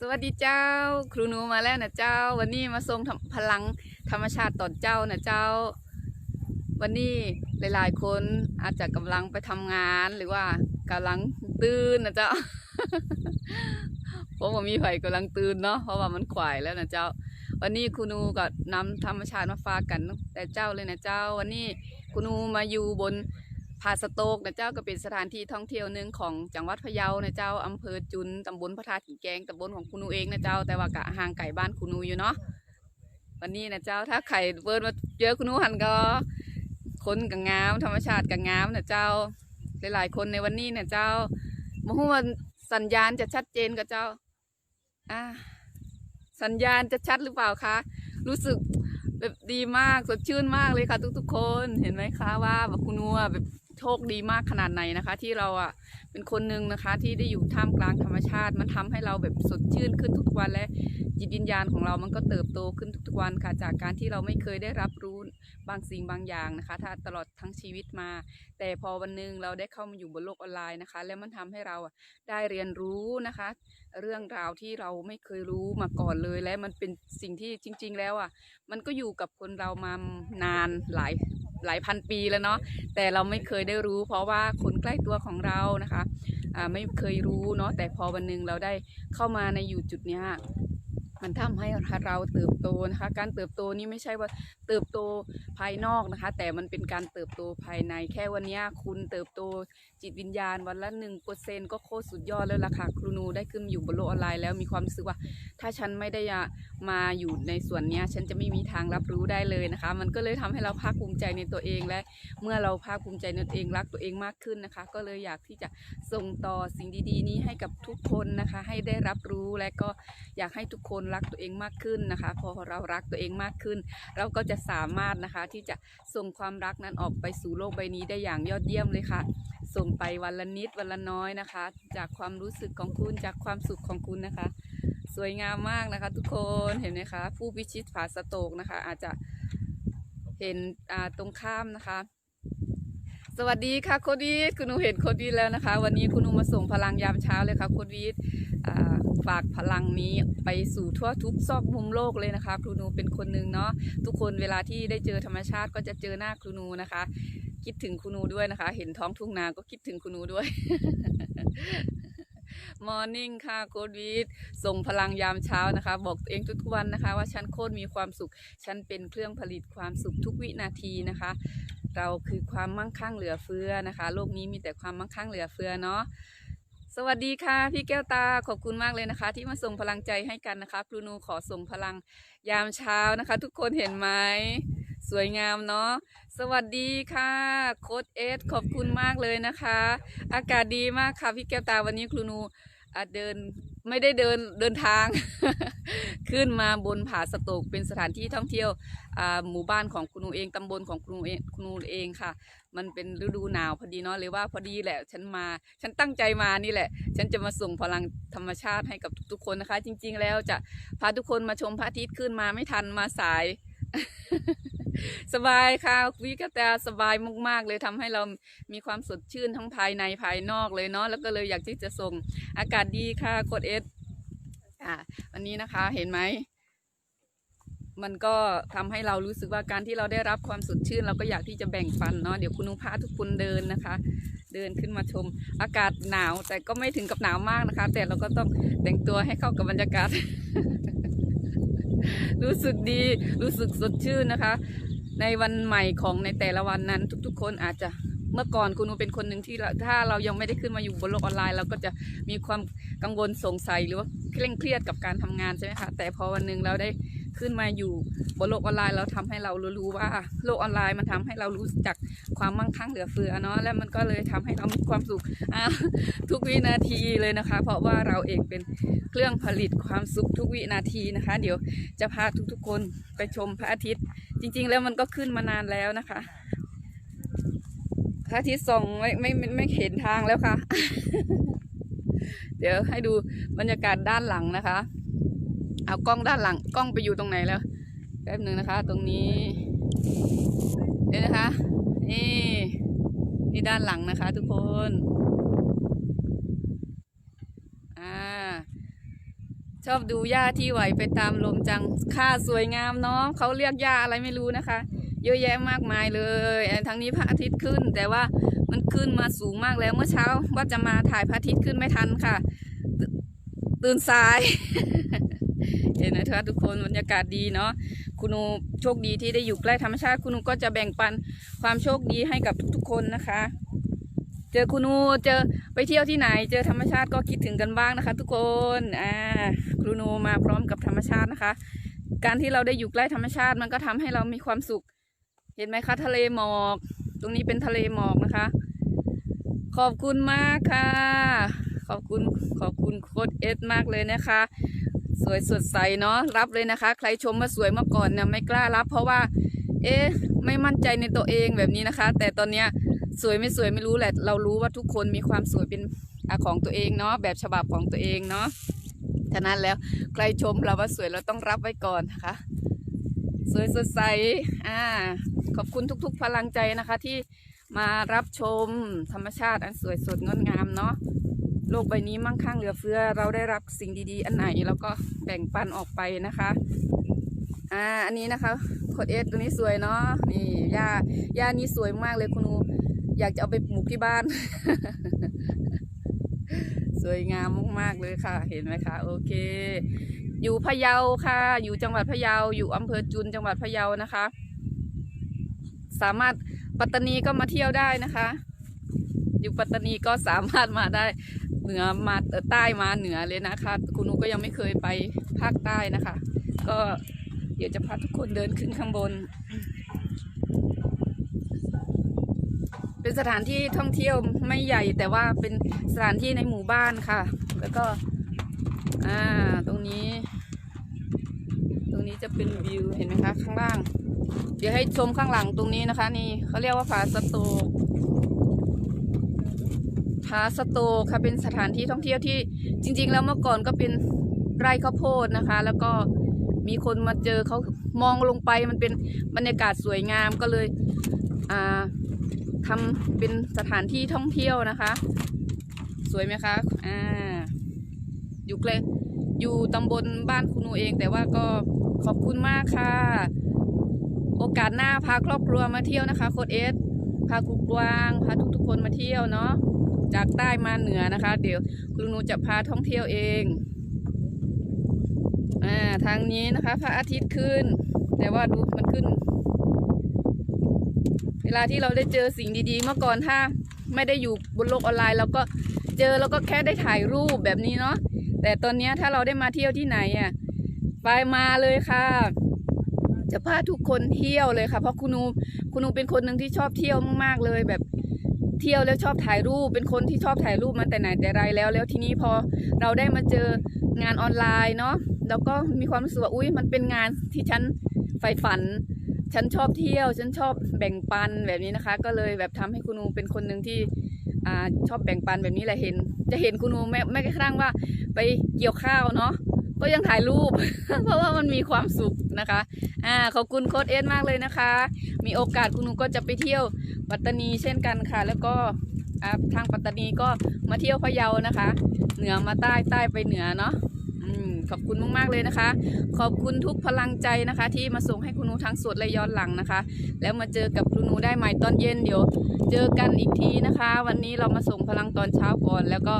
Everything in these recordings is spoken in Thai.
สวัสดีเจ้า ครูหนูมาแล้วนะเจ้า วันนี้มาส่งพลังธรรมชาติตอนเจ้านะเจ้า วันนี้หลาย ๆ คนอาจจะกำลังไปทำงานหรือว่ากำลังตื่นนะเจ้าเพราะว่ามีไผกำลังตื่นเนาะเพราะว่ามันขวายแล้วนะเจ้า วันนี้ครูหนูก็นำธรรมชาติมาฝากกันแต่เจ้าเลยนะเจ้า วันนี้ครูหนูมาอยู่บน ผาสโตกนะเจ้าก็เป็นสถานที่ท่องเที่ยวหนึ่งของจังหวัดพะเยานะเจ้าอำเภอจุนตำบลพระธาตุหินแกงตำบลของคุณูเองนะเจ้า แต่ว่ากะห่างไก่บ้านคุณูอยู่เนาะวันนี้นะเจ้าถ้าใครเวิร์ดมาเจอคุณูหันก็คนกังาม ธรรมชาติกังามนะเจ้า หลายๆคนในวันนี้นะเจ้ามาหูว่าสัญญาณจะชัดเจนกับเจ้าอ่าสัญญาณจะชัดหรือเปล่าคะรู้สึกแบบดีมากสดชื่นมากเลยค่ะ ทุกๆคนเห็นไหมคะว่าแบบคุณนัวแบบ โชคดีมากขนาดไหนนะคะ ที่เราอะเป็นคนหนึ่งนะคะ ที่ได้อยู่ท่ามกลางธรรมชาติ มันทำให้เราแบบสดชื่นขึ้นทุกวันและจิตวิญญาณของเรามันก็เติบโตขึ้นทุกๆวันค่ะ จากการที่เราไม่เคยได้รับรู้บางสิ่งบางอย่างนะคะ ถ้าตลอดทั้งชีวิตมา แต่พอวันหนึ่งเราได้เข้ามาอยู่บนโลกออนไลน์นะคะ แล้วมันทำให้เราอะได้เรียนรู้นะคะ เรื่องราวที่เราไม่เคยรู้มาก่อนเลย และมันเป็นสิ่งที่จริง ๆ แล้วอะมันก็อยู่กับคนเรามานานหลาย หลายพันปีแล้วเนาะแต่เราไม่เคยได้รู้ เพราะว่าคนใกล้ตัวของเรานะคะไม่เคยรู้เนาะแต่พอวันหนึ่งเราได้เข้ามาในอยู่จุดเนี้ย มันทำให้เราเติบโตนะคะ การเติบโตนี่ไม่ใช่ว่าเติบโตภายนอกนะคะ แต่มันเป็นการเติบโตภายในแค่วันนี้คุณเติบโตจิตวิญญาณวันละหนึ่งเปอร์เซ็นก็โคตรสุดยอดแล้วล่ะค่ะครูนูได้ขึ้นอยู่บนโลกออนไลน์แล้วมีความรู้สึกว่า ถ้าฉันไม่ได้มาอยู่ในส่วนนี้ฉันจะไม่มีทางรับรู้ได้เลยนะคะ มันก็เลยทำให้เราภาคภูมิใจในตัวเองและเมื่อเราภาคภูมิใจในตัวเองรักตัวเองมากขึ้นนะคะ ก็เลยอยากที่จะส่งต่อสิ่งดี ๆ นี้ให้กับทุกคนนะคะ ให้ได้รับรู้และก็อยากให้ทุกคนรักตัวเองมากขึ้นนะคะ พอเรารักตัวเองมากขึ้น เราก็จะสามารถนะคะที่จะส่งความรักนั้นออกไปสู่โลกใบนี้ได้อย่างยอดเยี่ยมเลยค่ะ ส่งไปวันละนิดวันละน้อยนะคะ จากความรู้สึกของคุณจากความสุขของคุณนะคะ สวยงามมากนะคะ ทุกคนเห็นไหมคะ ผู้พิชิตผาสะโตกนะคะ อาจจะเห็นตรงข้ามนะคะ สวัสดีค่ะโคดีสคุณหนูเห็นโคดีแล้วนะคะ วันนี้คุณหนูมาส่งพลังยามเช้าเลยค่ะโคดีสอ่าฝากพลังนี้ไปสู่ทั่วทุกซอกมุมโลกเลยนะคะครูหนูเป็นคนหนึ่งเนาะทุกคนเวลาที่ได้เจอธรรมชาติก็จะเจอหน้าครูหนูนะคะ คิดถึงครูหนูด้วยนะคะ เห็นท้องทุ่งนาก็คิดถึงครูหนูด้วยมอร์นิ่งค่ะโคดวีดส่งพลังยามเช้านะคะ บอกตัวเองทุกวันนะคะ ว่าฉันโคตรมีความสุข ฉันเป็นเครื่องผลิตความสุขทุกวินาทีนะคะ เราคือความมั่งคั่งเหลือเฟือนะคะ โลกนี้มีแต่ความมั่งคั่งเหลือเฟือเนาะสวัสดีค่ะ พี่แก้วตาขอบคุณมากเลยนะคะ ที่มาส่งพลังใจให้กันนะคะครูนูขอส่งพลังยามเช้านะคะ ทุกคนเห็นไหมสวยงามเนาะสวัสดีค่ะโค้ดเอสขอบคุณมากเลยนะคะ อากาศดีมากค่ะพี่แก้วตาวันนี้ครูนูอะเดิน ไม่ได้เดินเดินทาง ขึ้นมาบนผาสะโตกเป็นสถานที่ท่องเที่ยวหมู่บ้านของครูนูเองตำบลของครูนูเองครูนูเองค่ะ มันเป็นฤดูหนาวพอดีเนาะเลยว่าพอดีแหละฉันมา ฉันตั้งใจมานี่แหละ ฉันจะมาส่งพลังธรรมชาติให้กับทุกๆคนนะคะ จริง ๆ แล้วจะพาทุกคนมาชมพระอาทิตย์ขึ้นมาไม่ทันมาสาย สบายค่ะวิกตาสบายมากๆเลยทำให้เรามีความสดชื่นทั้งภายในภายนอกเลยเนาะแล้วก็เลยอยากที่จะส่งอากาศดีค่ะโคดเอสอ่าวันนี้นะคะเห็นไหมมันก็ทำให้เรารู้สึกว่าการที่เราได้รับความสดชื่น เราก็อยากที่จะแบ่งปันเนาะเดี๋ยวคุณนุพาทุกคนเดินนะคะ เดินขึ้นมาชม อากาศหนาวแต่ก็ไม่ถึงกับหนาวมากนะคะ แต่เราก็ต้องแต่งตัวให้เข้ากับบรรยากาศ รู้สึกดีรู้สึกสดชื่นนะคะ ในวันใหม่ของในแต่ละวันนั้น ทุก ๆ คนอาจจะเมื่อก่อนคุณอูเป็นคนหนึ่งที่ถ้าเรายังไม่ได้ขึ้นมาอยู่บนโลกออนไลน์เราก็จะมีความกังวลสงสัยหรือว่าเคร่งเครียดกับการทำงานใช่ไหมคะแต่พอวันหนึ่งเราได้ ขึ้นมาอยู่บนโลกออนไลน์เราทำให้เรารู้ว่า โลกออนไลน์มันทำให้เรารู้จักความมั่งคั่งเหลือเฟือเนาะและมันก็เลยทำให้เรามีความสุขทุกวินาทีเลยนะคะ เพราะว่าเราเองเป็นเครื่องผลิตความสุขทุกวินาทีนะคะ เดี๋ยวจะพาทุกๆคนไปชมพระอาทิตย์ จริง ๆ แล้วมันก็ขึ้นมานานแล้วนะคะพระอาทิตย์ส่องไม่ไม่ไม่ไม่เห็นทางแล้วค่ะ เดี๋ยวให้ดูบรรยากาศด้านหลังนะคะ เอากล้องด้านหลังกล้องไปอยู่ตรงไหนแล้วแป๊บหนึ่งนะคะ ตรงนี้เดี๋ยวนะคะ นี่นี่ด้านหลังนะคะ ทุกคนอ่าชอบดูหญ้าที่ไหวไปตามลมจังค่าสวยงามเนาะเขาเรียกหญ้าอะไรไม่รู้นะคะ เยอะแยะมากมายเลยอันทางนี้พระอาทิตย์ขึ้น แต่ว่ามันขึ้นมาสูงมากแล้วเมื่อเช้าว่าจะมาถ่ายพระอาทิตย์ขึ้นไม่ทันค่ะตตื่นสาย เห็นไหมคะทุกคนบรรยากาศดีเนาะคุณูโชคดีที่ได้อยู่ใกล้ธรรมชาติ คุณูก็จะแบ่งปันความโชคดีให้กับทุกๆคนนะคะ เจอคุณูเจอไปเที่ยวที่ไหน เจอธรรมชาติก็คิดถึงกันบ้างนะคะ ทุกคนอ่าครูหนูมาพร้อมกับธรรมชาตินะคะ การที่เราได้อยู่ใกล้ธรรมชาติมันก็ทำให้เรามีความสุข เห็นไหมคะ ทะเลหมอก ตรงนี้เป็นทะเลหมอกนะคะ ขอบคุณมากค่ะขอบคุณขอบคุณโค้ดเอสมากเลยนะคะ สวยสดใสเนาะรับเลยนะคะ ใครชมว่าสวยมื่อก่อนเนี่ยไม่กล้ารับ เพราะว่า เอ๊ะไม่มั่นใจในตัวเองแบบนี้นะคะ แต่ตอนเนี้ยสวยไม่สวยไม่รู้แหละ เรารู้ว่าทุกคนมีความสวยเป็นอของตัวเองเนาะแบบฉบับของตัวเองเนาะฉะนั้นแล้วใครชมเราว่าสวยเราต้องรับไว้ก่อนนะคะ สวยสดใสอ่าขอบคุณทุก ๆ พลังใจนะคะที่มารับชมธรรมชาติอันสวยสดงดงามเนาะ โลกใบนี้มั่งคั่งเหลือเฟือ เราได้รับสิ่งดีๆ อันไหนเราก็แบ่งปันออกไปนะคะอ่าอันนี้นะคะโคดเอสตัวนี้สวยเนาะนี่หญ้าหญ้านี้สวยมากเลยคุณครูอยากจะเอาไปปลูกที่บ้าน สวยงามมากๆเลยค่ะ เห็นไหมคะ โอเค อยู่พะเยาค่ะ อยู่จังหวัดพะเยา อยู่อำเภอจุนจังหวัดพะเยานะคะ สามารถปัตตานีก็มาเที่ยวได้นะคะ อยู่ปัตตานีก็สามารถมาได้ เหนือมาใต้มาเหนือเลยนะคะ คุณนูก็ยังไม่เคยไปภาคใต้นะคะ ก็เดี๋ยวจะพาทุกคนเดินขึ้นข้างบน เป็นสถานที่ท่องเที่ยวไม่ใหญ่แต่ว่าเป็นสถานที่ในหมู่บ้านค่ะ แล้วก็ อ่า ตรงนี้ ตรงนี้จะเป็นวิวเห็นไหมคะ ข้างล่าง เดี๋ยวให้ชมข้างหลังตรงนี้นะคะ นี่เขาเรียกว่าผาสตกผา สโตค่ะเป็นสถานที่ท่องเที่ยวที่จริง ๆ แล้วเมื่อก่อนก็เป็นไร่ข้าวโพดนะคะ แล้วก็มีคนมาเจอเขามองลงไปมันเป็นบรรยากาศสวยงามก็เลยอ่าทำเป็นสถานที่ท่องเที่ยวนะคะ สวยไหมคะอ่าอยู่ใกล้อยู่ตำบลบ้านคุณนูเอง แต่ว่าก็ขอบคุณมากค่ะ โอกาสหน้าพาครอบครัวมาเที่ยวนะคะ โคดเอสพาคุณกวาง พาทุกๆคนมาเที่ยวเนาะ จากใต้มาเหนือนะคะ เดี๋ยวคุณหนูจะพาท่องเที่ยวเองอ่าทางนี้นะคะพระอาทิตย์ขึ้น แต่ว่าดูมันขึ้น เวลาที่เราได้เจอสิ่งดีๆ เมื่อก่อนถ้าไม่ได้อยู่บนโลกออนไลน์เราก็เจอแล้วก็แค่ได้ถ่ายรูปแบบนี้เนาะแต่ตอนนี้ถ้าเราได้มาเที่ยวที่ไหนอะไปมาเลยค่ะ จะพาทุกคนเที่ยวเลยค่ะ เพราะคุณนูคุณนูเป็นคนหนึ่งที่ชอบเที่ยวมากๆเลยแบบ เที่ยวแล้วชอบถ่ายรูป เป็นคนที่ชอบถ่ายรูปมาแต่ไหนแต่ไรแล้ว แล้วทีนี้พอเราได้มาเจองานออนไลน์เนาะแล้วก็มีความรู้สึกว่าอุ้ยมันเป็นงานที่ฉันใฝ่ฝัน ฉันชอบเที่ยว ฉันชอบแบ่งปันแบบนี้นะคะ ก็เลยแบบทำให้คุณูเป็นคนหนึ่งที่อชอบแบ่งปันแบบนี้แหละเห็น จะเห็นคุณูแม้แม้กระทั่งว่าไปเกี่ยวข้าวเนาะ ก็ยังถ่ายรูป เพราะว่ามันมีความสุขนะคะอ่าขอบคุณโค้ดเอสมากเลยนะคะ มีโอกาสคุณหนูก็จะไปเที่ยวปัตตานีเช่นกันค่ะ แล้วก็ทางปัตตานีก็มาเที่ยวพะเยานะคะ เหนือมาใต้ใต้ไปเหนือเนาะอืมขอบคุณมากๆเลยนะคะ ขอบคุณทุกพลังใจนะคะ ที่มาส่งให้คุณหนูทั้งสดและย้อนหลังนะคะ แล้วมาเจอกับคุณหนูได้ใหม่ตอนเย็นเดี๋ยว เจอกันอีกทีนะคะ วันนี้เรามาส่งพลังตอนเช้าก่อน แล้วก็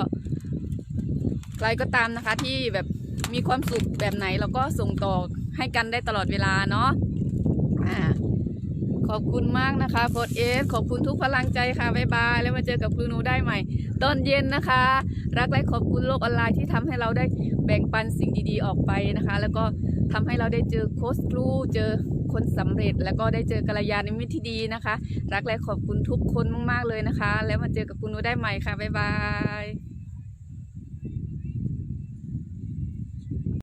ใครก็ตามนะคะที่แบบ มีความสุขแบบไหนเราก็ส่งต่อให้กันได้ตลอดเวลาเนาะอ่าขอบคุณมากนะคะโค้ดเอสขอบคุณทุกพลังใจค่ะบ๊ายบายแล้วมาเจอกับครูหนูได้ใหม่ ตอนเย็นนะคะ รักและขอบคุณโลกออนไลน์ที่ทำให้เราได้แบ่งปันสิ่งดีๆออกไปนะคะ แล้วก็ทำให้เราได้เจอโค้ชครูเจอคนสำเร็จ แล้วก็ได้เจอกัลยาณมิตรที่ดีนะคะ รักและขอบคุณทุกคนมากๆเลยนะคะ แล้วมาเจอกับคุณหนูได้ใหม่ค่ะบ๊ายบาย